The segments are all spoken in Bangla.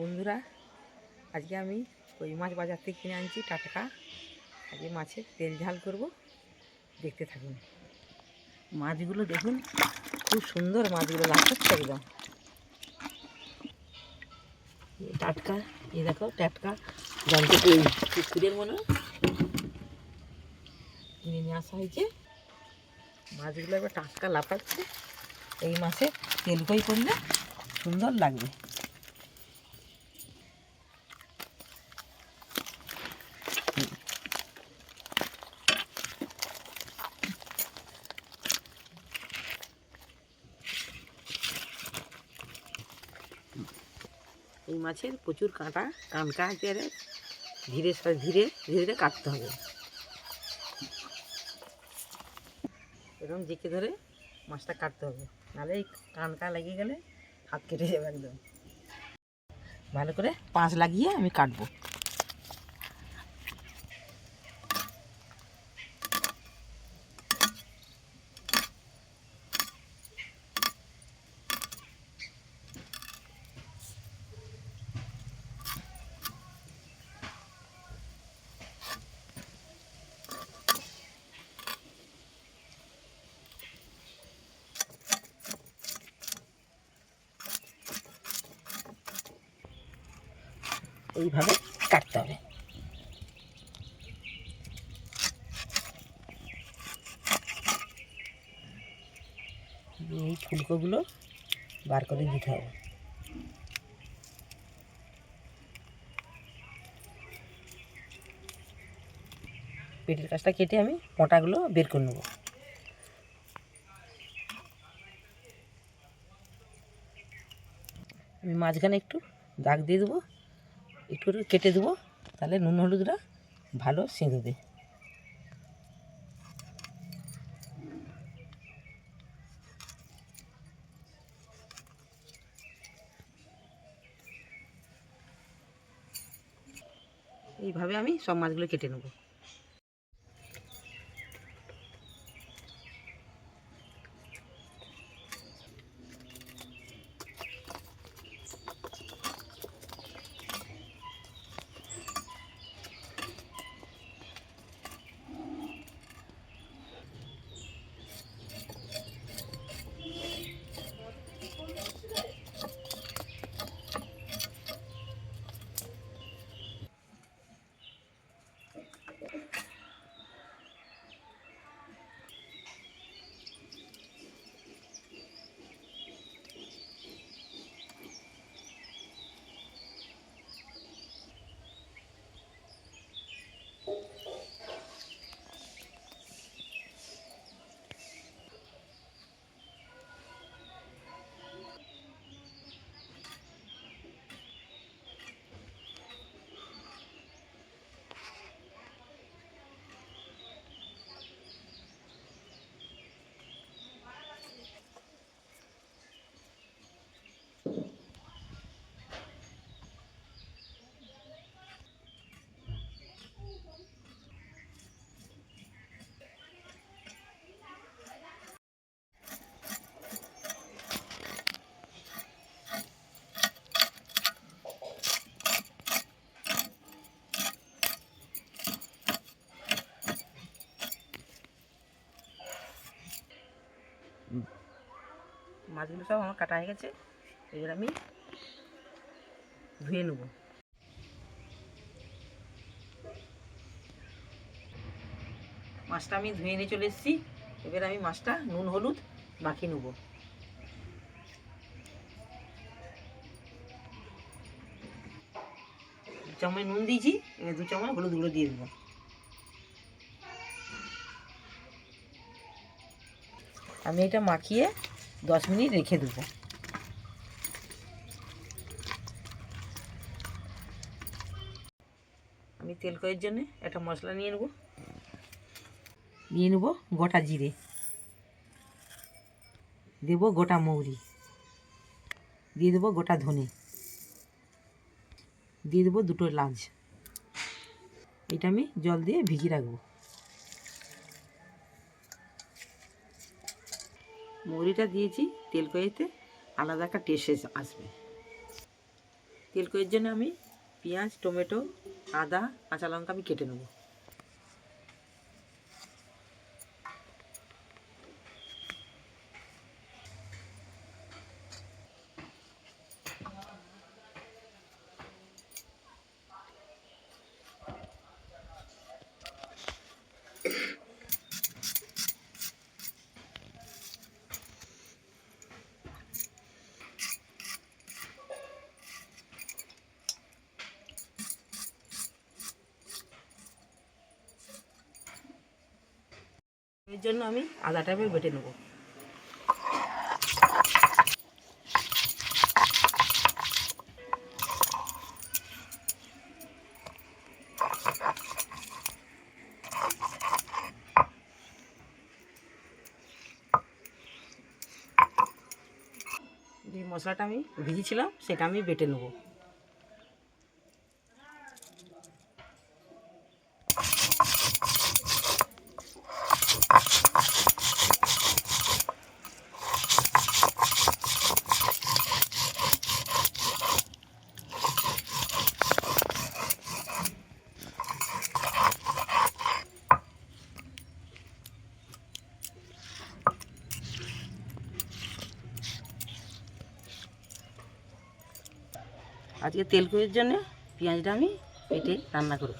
বন্ধুরা, আজকে আমি কই মাছ বাজার থেকে কিনে আনছি টাটকা। আজকে মাছের তেল ঝাল করব, দেখতে থাকুন। মাছগুলো দেখুন, খুব সুন্দর মাছগুলো লাফাচ্ছে একদম। টাটকা, এই দেখো টাটকা জানতে এই পুকুরের মনে কিনে নিয়ে আসা হয়েছে। মাছগুলো একবার টাটকা লাফাচ্ছে, এই মাছে তেল কই করলে সুন্দর লাগবে। মাছের প্রচুর কাঁটা কানকা পেরে ধীরে ধীরে ধীরে ধীরে কাটতে হবে। এরকম জেঁকে ধরে মাছটা কাটতে হবে। নাহলে এই কানকা লেগে গেলে হাত কেটে যাবে একদম। ভালো করে পাঁচ লাগিয়ে আমি কাটবো। এইভাবে কাটতে হবে। এই ফুলকোগুলো বার করে দিতে হবে। পেটের কাছটা কেটে আমি মোটাগুলো বের করে নেব। আমি মাঝখানে একটু দাগ দিয়ে দেবো। একটু একটু কেটে দেবো। তাহলে নুন হলুদটা ভালো সেঁধবে এইভাবে আমি সব মাছগুলো কেটে নেব। মাছগুলো সব আমার কাটা হয়ে গেছে এবার আমি ধুয়ে নেব। মাছটা আমি ধুয়ে নিয়ে চলে এসেছি, এবার আমি মাছটা নুন, হলুদ মাখিয়ে নেব। চামচ নুন দিয়েছি, এবার দু চামচ হলুদ গুঁড়ো দিয়ে দেবো। আমি এটা মাখিয়ে দশ মিনিট রেখে দেবো। আমি তেল কয়ের জন্য একটা মশলা নিয়ে নেব। নিয়ে নেব গোটা জিরে। দেব গোটা মৌরি। দিয়ে দেবো গোটা ধনে। দিয়ে দেবো দুটো লাঞ্চ এটা আমি জল দিয়ে ভিজিয়ে রাখব। মৌরিটা দিয়েছি তেলকয়েতে আলাদা একটা টেস্ট আসবে। তেলকয়ের জন্য আমি পেঁয়াজ, টমেটো, আদা, কাঁচা লঙ্কা আমি কেটে নেব। এর জন্য আমি আদাটা এবার বেটে নেব। যে মশলাটা আমি ভিজিয়েছিলাম, সেটা আমি বেটে নেব। আজকে তেল কুয়ের জন্য পেঁয়াজটা আমি পেটে রান্না করব।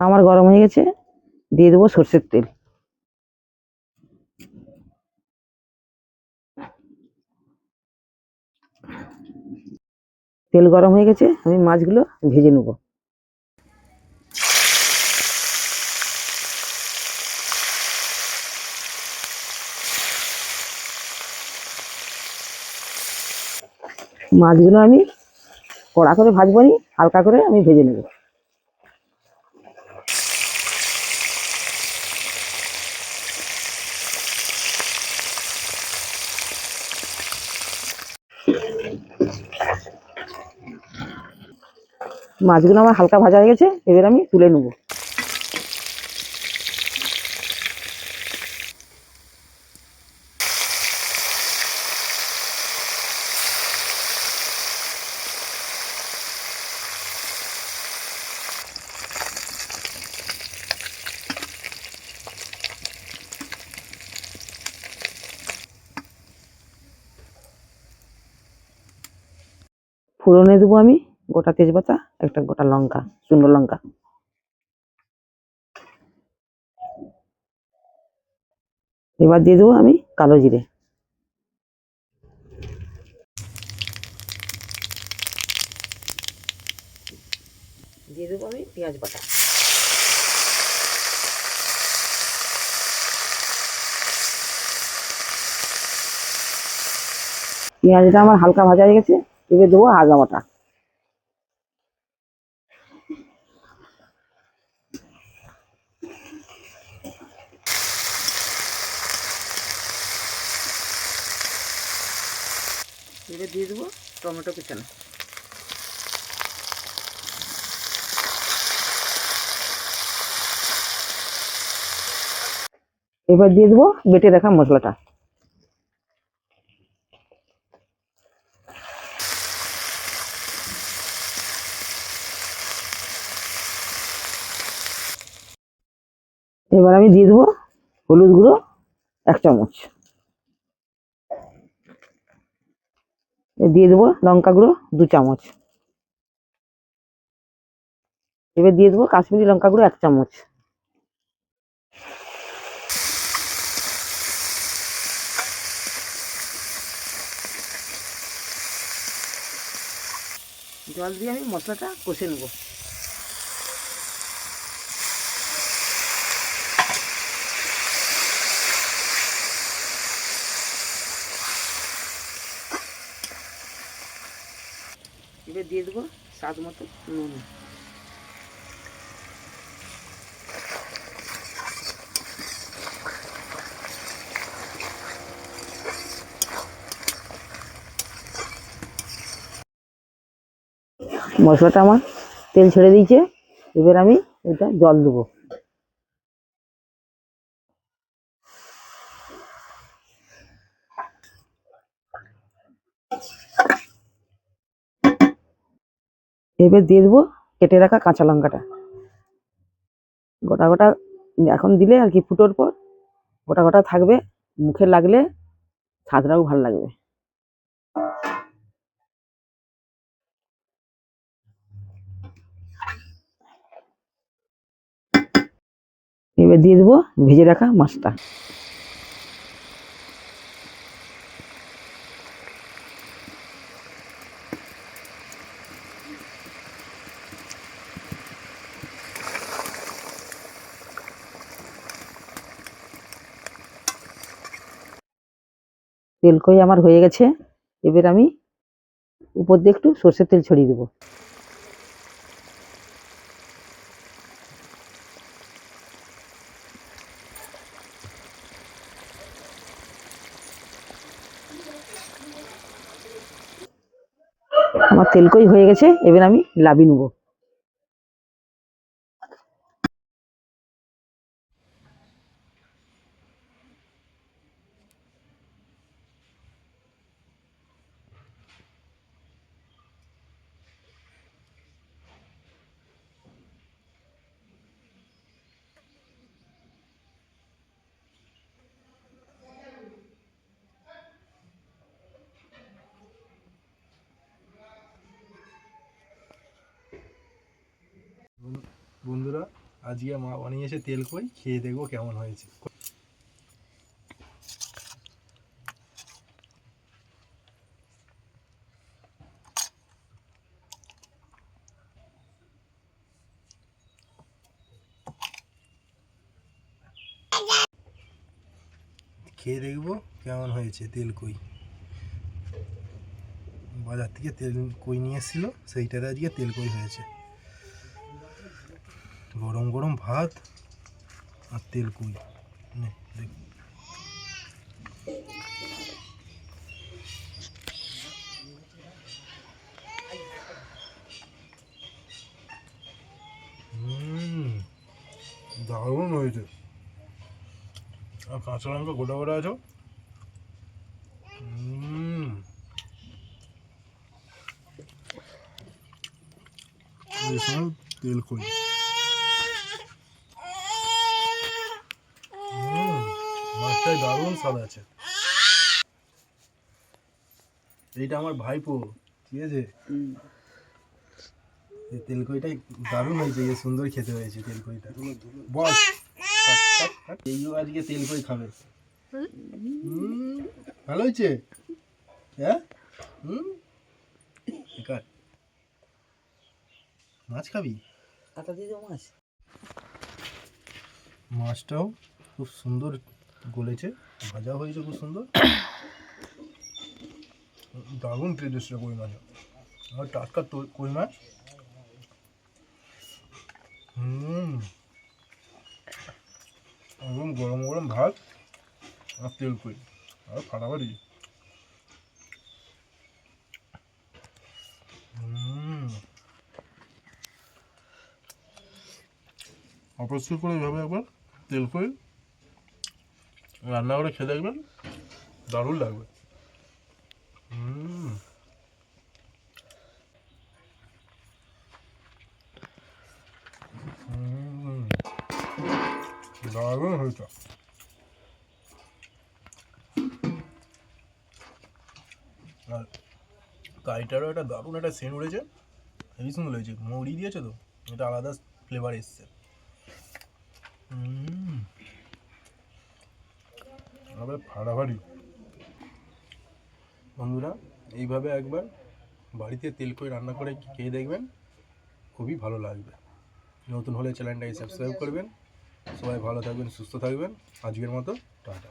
আমার গরম হয়ে গেছে। দিয়ে দেবো সর্ষের তেল। তেল গরম হয়ে গেছে, আমি মাছগুলো ভেজে নেব। মাছগুলো আমি কড়া করে ভাজবো নি, হালকা করে আমি ভেজে নেব। মাছগুলো আমার হালকা ভাজা হয়ে গেছে, এবার আমি তুলে নেব। ফোড়নে দেবো আমি গোটা তেজপাতা। একটা গোটা লঙ্কা, শুকনো লঙ্কা। এবার দিয়ে দেবো আমি কালো জিরে। দিয়ে দেবো আমি পেঁয়াজ বাটা। পেঁয়াজটা আমার হালকা ভাজা হয়ে গেছে, এবার দেবো আদা বাটা। এবার দিয়ে দেবো টমেটো কুচানো এবার দিয়ে দেবো বেটে রাখা মশলাটা। এবার আমি দিয়ে দেবো হলুদ গুঁড়ো, এক চামচ। দিয়ে দেবো লঙ্কা গুঁড়ো দু চামচ। এবার দিয়ে দেবো কাশ্মীরি লঙ্কা গুঁড়ো এক চামচ। জল দিয়ে আমি মশলাটা কষে নেব। দিয়ে দেবো স্বাদ মতো নুন। মশলাটা আমার তেল ছেড়ে দিয়েছে। এবার আমি এটা জল দেবো। এবার দিয়ে দেবো কেটে রাখা কাঁচা লঙ্কাটা। গোটা গোটা এখন দিলে আর কি ফুটোর পর গোটা গোটা থাকবে, মুখে লাগলে স্বাদটাও ভালো লাগবে। এবার দিয়ে দেবো ভেজে রাখা মাছটা। তেল কই আমার হয়ে গেছে। এবার আমি উপর দিয়ে একটু সর্ষের তেল ছড়িয়ে দেবো। আমার তেলকই হয়ে গেছে, এবার আমি লাবি নেব। বন্ধুরা, আজকে মা বানিয়েছে তেল কই, খেয়ে দেখব কেমন হয়েছে। খেয়ে দেখব কেমন হয়েছে তেল কই। বাজার থেকে তেল কই নিয়ে এসেছিল, সেইটাতে আজকে তেল কই হয়েছে। গরম গরম ভাত আর তেল কুই। দারুণ হয়েছে। আর কাঁচা লঙ্কা গোটা গোটা আছো? তেল কই? মাছটায় দারুণ স্বাদ আছে। এইটা আমার ভাইপো ঠিক আছে? এই তেলকইটাই দারুণ হয়েছে এই সুন্দর খেতে হয়েছে তেলকইটা বস। এইও আজকে তেলকই খাবে। ভালো হয়েছে? হ্যাঁ? হুম? মাছ খাবি? মাছটাও খুব সুন্দর গলেছে ভাজা হয়েছে খুব সুন্দর। দারুণ টেস্ট এসছে কই মাছ। আর টাটকা কই মাছ? হুম। একদম গরম গরম ভাত আর তেল কই। আর ফাটাফাটি অবশ্যই করে এভাবে একবার তেল কই? রান্না করে খেয়ে দেখবেন, দারুণ লাগবে। দারুণ হয়েছে। আর কাইটারও একটা দারুণ একটা সেন্ট উড়েছে, হেভি সুন্দর হয়েছে মৌরি দিয়েছে তো, এটা আলাদা ফ্লেভার এসছে। হুম। আবার ফাড়াফাড়ি বন্ধুরা, এইভাবে একবার বাড়িতে তেল করে রান্না করে খেয়ে দেখবেন? খুবই ভালো লাগবে। নতুন হলে চ্যানেলটাকে সাবস্ক্রাইব করবেন। সবাই ভালো থাকবেন, সুস্থ থাকবেন। আজকের মতো, টাটা।